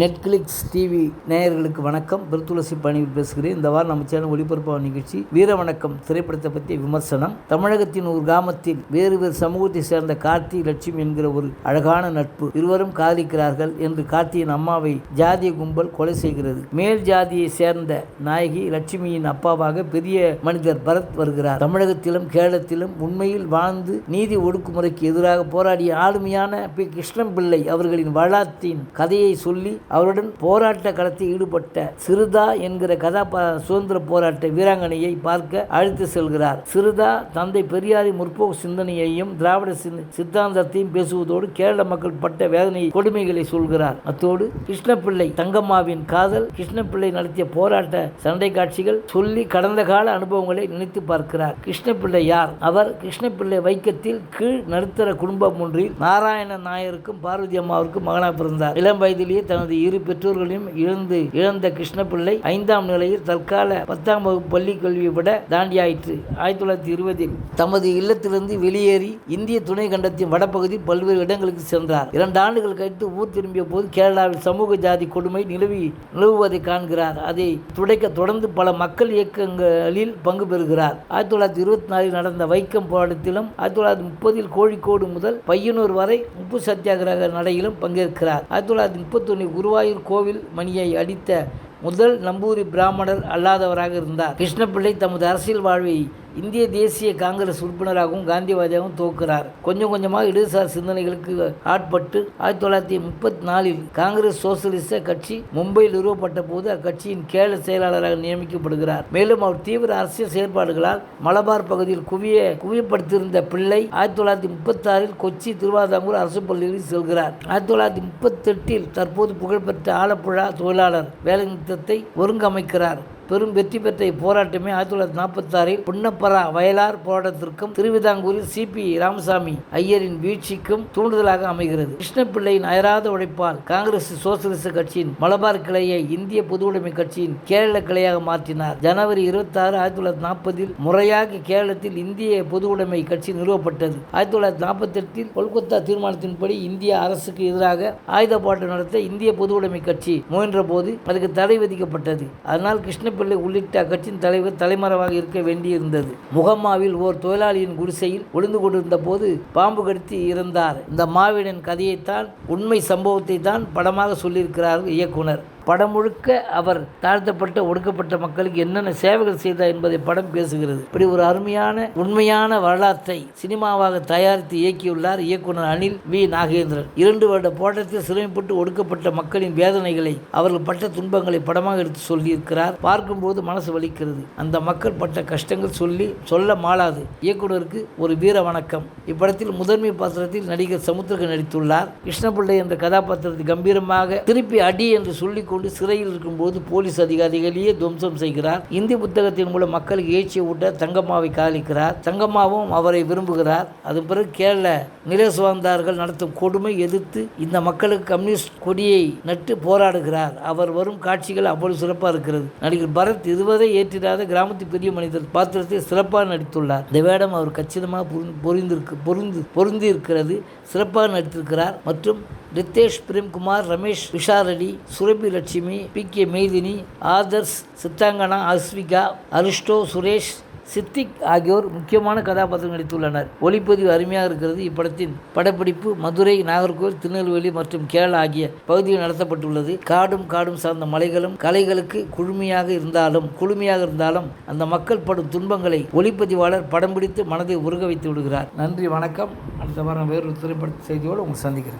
Netflix TV நேயர்களுக்கு வணக்கம். பெருத்துளசி பணியில் பேசுகிறேன். இந்த வாரம் நம்ம சேனல் ஒளிபரப்பான நிகழ்ச்சி வீர வணக்கம் திரைப்படத்தை பற்றிய விமர்சனம். தமிழகத்தின் ஒரு கிராமத்தில் வேறு வேறு சமூகத்தை சேர்ந்த கார்த்தி லட்சுமி என்கிற ஒரு அழகான நட்பு இருவரும் காதலிக்கிறார்கள் என்று கார்த்தியின் அம்மாவை ஜாதிய கும்பல் கொலை செய்கிறது. மேல் ஜாதியை சேர்ந்த நாயகி லட்சுமியின் அப்பாவாக பெரிய மனிதர் பரத் வருகிறார். தமிழகத்திலும் கேரளத்திலும் உண்மையில் வாழ்ந்து நீதி ஒடுக்குமுறைக்கு எதிராக போராடிய ஆளுமையான பி. கிருஷ்ணம் பிள்ளை அவர்களின் வரலாற்றின் கதையை சொல்லி அவருடன் போராட்ட களத்தில் ஈடுபட்ட சிறுதா என்கிற கதாபா சுதந்திர போராட்ட வீராங்கனையை பார்க்க அழைத்து செல்கிறார். சிறுதா தந்தை பெரியாரின் முற்போக்கு சிந்தனையையும் திராவிட சிந்த- சித்தாந்தத்தையும் பேசுவதோடு கேரள மக்கள் பட்ட வேதனை கொடுமைகளை சொல்கிறார். அத்தோடு கிருஷ்ணபிள்ளை தங்கம்மாவின் காதல் கிருஷ்ணப்பிள்ளை நடத்திய போராட்ட சண்டை காட்சிகள் சொல்லி கடந்த கால அனுபவங்களை நினைத்து பார்க்கிறார். கிருஷ்ணப்பிள்ளை யார்? அவர் கிருஷ்ணப்பிள்ளை வைக்கத்தில் கீழ் நடுத்தர குடும்பம் ஒன்றில் நாராயண நாயருக்கும் பார்வதி அம்மாவிற்கும் மகனாக பிறந்தார். இளம் வயதிலேயே தனது இரு பெற்றோர்களையும் இழந்து இழந்த கிருஷ்ணபிள்ளை ஐந்தாம் நிலையில் தற்கால பத்தாம் வகுப்பு பள்ளி கல்வியை விட தாண்டியாயிற்று. ஆயிரத்தி தொள்ளாயிரத்தி இருபதில் தமது இல்லத்திலிருந்து வெளியேறி இந்திய துணை கண்டத்தின் வடபகுதி பல்வேறு இடங்களுக்கு சென்றார். இரண்டு ஆண்டுகள் கழித்து ஊர் திரும்பிய போது கேரளாவில் சமூக ஜாதி கொடுமை நிலவி நிலவுவதை காண்கிறார். அதை துடைக்க தொடர்ந்து பல மக்கள் இயக்கங்களில் பங்கு பெறுகிறார். ஆயிரத்தி தொள்ளாயிரத்தி இருபத்தி நாலில் நடந்த வைக்கம் போராட்டத்திலும் ஆயிரத்தி தொள்ளாயிரத்தி முப்பதில் கோழிக்கோடு முதல் பையனூர் வரை உப்பு சத்தியாகிரக நடையிலும் பங்கேற்கிறார். ஆயிரத்தி தொள்ளாயிரத்தி முப்பத்தி ஒண்ணு குரு குருவாயூர் கோவில் மணியை அடித்த முதல் நம்பூரி பிராமணர் அல்லாதவராக இருந்தார். கிருஷ்ணபிள்ளை தமது அரசியல் வாழ்வை இந்திய தேசிய காங்கிரஸ் உறுப்பினராகவும் காந்திவாதியாகவும் தோக்கிறார் கொஞ்சம் கொஞ்சமாக இடதுசார் சிந்தனைகளுக்கு ஆட்பட்டு ஆயிரத்தி தொள்ளாயிரத்தி முப்பத்தி நாலில் காங்கிரஸ் சோசலிச கட்சி மும்பையில் நிறுவப்பட்ட போது அக்கட்சியின் கேரள செயலாளராக நியமிக்கப்படுகிறார். மேலும் அவர் தீவிர அரசியல் செயற்பாடுகளால் மலபார் பகுதியில் குவிய குவியப்படுத்தியிருந்த பிள்ளை ஆயிரத்தி தொள்ளாயிரத்தி முப்பத்தாறில் கொச்சி திருவாதாங்கூர் அரசு பள்ளியில் செல்கிறார். ஆயிரத்தி தொள்ளாயிரத்தி முப்பத்தெட்டில் தற்போது புகழ்பெற்ற ஆலப்புழா தொழிலாளர் வேலைநிறுத்தத்தை ஒருங்கமைக்கிறார். பெரும் வெற்றி பெற்ற இப்போராட்டமே ஆயிரத்தி தொள்ளாயிரத்தி நாற்பத்தாறில் புன்னப்பரா வயலார் போராட்டத்திற்கும் திருவிதாங்கூரில் சிபி ராமசாமி ஐயரின் வீழ்ச்சிக்கும் தூண்டுதலாக அமைகிறது. கிருஷ்ணப்பிள்ளையின் அயராத உழைப்பால் காங்கிரஸ் சோசியலிச கட்சியின் மலபார் கிளையை இந்திய பொதுவுடைமை கட்சியின் கேரள கிளையாக மாற்றினார். ஜனவரி இருபத்தி ஆறு ஆயிரத்தி தொள்ளாயிரத்தி நாற்பதில் முறையாக கேரளத்தில் இந்திய பொதுவுடைமை கட்சி நிறுவப்பட்டது. ஆயிரத்தி தொள்ளாயிரத்தி நாற்பத்தி எட்டில் கொல்கத்தா தீர்மானத்தின்படி இந்திய அரசுக்கு எதிராக ஆயுத போராட்டம் நடத்த இந்திய பொதுவுடைமை கட்சி முயன்ற போது அதுக்கு தடை விதிக்கப்பட்டது. அதனால் கிருஷ்ண பிள்ளை உள்ளிட்ட அக்கட்சியின் தலைவர் தலைமறைவாக இருக்க வேண்டியிருந்தது. முகம்மாவில் ஓர் தொழிலாளியின் குடிசையில் ஒளிந்து கொண்டிருந்த போது பாம்பு கடித்து இறந்தார். இந்த மாவீரன் கதையைத்தான் உண்மை சம்பவத்தை தான் படமாக சொல்லியிருக்கிறார் இயக்குனர். படம் முழுக்க அவர் தாழ்த்தப்பட்ட ஒடுக்கப்பட்ட மக்களுக்கு என்னென்ன சேவைகள் செய்தார் என்பதை படம் பேசுகிறது. இப்படி ஒரு அருமையான உண்மையான வரலாற்றை சினிமாவாக தயாரித்து இயக்கியுள்ளார் இயக்குனர் அனில் வி. நாகேந்திரன். இரண்டு வருட போட்டத்தில் சிரமப்பட்டு ஒடுக்கப்பட்ட மக்களின் வேதனைகளை அவர்கள் பட்ட துன்பங்களை படமாக எடுத்து சொல்லியிருக்கிறார். பார்க்கும்போது மனசு வலிக்கிறது. அந்த மக்கள் பட்ட கஷ்டங்கள் சொல்லி சொல்ல மாளாது. இயக்குனருக்கு ஒரு வீர வணக்கம். இப்படத்தில் முதன்மை பாத்திரத்தில் நடிகர் சமுத்திரகன் நடித்துள்ளார். கிருஷ்ணபிள்ளை என்ற கதாபாத்திரத்தை கம்பீரமாக திருப்பி அடி என்று கொண்டு சிறையில் இருக்கும்போது போலீஸ் அதிகாரிகளையே துவம்சம் செய்கிறார். இந்தி புத்தகத்தின் மூலம் மக்களுக்கு ஏச்சியை ஊட்ட தங்கம்மாவை காதலிக்கிறார். தங்கம்மாவும் அவரை விரும்புகிறார். அதன் பிறகு கேரள நில நடத்தும் கொடுமை எதிர்த்து இந்த மக்களுக்கு கம்யூனிஸ்ட் கொடியை நட்டு போராடுகிறார். அவர் வரும் காட்சிகள் அவ்வளவு சிறப்பாக இருக்கிறது. நடிகர் பரத் இதுவரை ஏற்றிடாத கிராமத்து பெரிய மனிதர் பாத்திரத்தை சிறப்பாக நடித்துள்ளார். இந்த வேடம் அவர் கச்சிதமாக பொருந்திருக்கு பொருந்து பொருந்தி இருக்கிறது சிறப்பாக நடித்திருக்கிறார். மற்றும் ரித்தேஷ் பிரேம்குமார் ரமேஷ் விஷாரடி சுரபி லட்சுமி பி. கே. மெய்தினி ஆதர்ஸ் சித்தாங்கனா அஸ்விகா அரிஷ்டோ சுரேஷ் சித்திக் ஆகியோர் முக்கியமான கதாபாத்திரம் நடித்துள்ளனர். ஒளிப்பதிவு அருமையாக இருக்கிறது. இப்படத்தின் படப்பிடிப்பு மதுரை நாகர்கோவில் திருநெல்வேலி மற்றும் கேரளா ஆகிய பகுதியில் நடத்தப்பட்டுள்ளது. காடும் காடும் சார்ந்த மலைகளும் கலைகளுக்கு குழுமையாக இருந்தாலும் குழுமையாக இருந்தாலும் அந்த மக்கள் படும் துன்பங்களை ஒளிப்பதிவாளர் படம் பிடித்து மனதை உருக வைத்து விடுகிறார். நன்றி வணக்கம். அடுத்த வாரம் வேறொரு திரைப்பட செய்தியோடு உங்களை சந்திக்கிறேன்.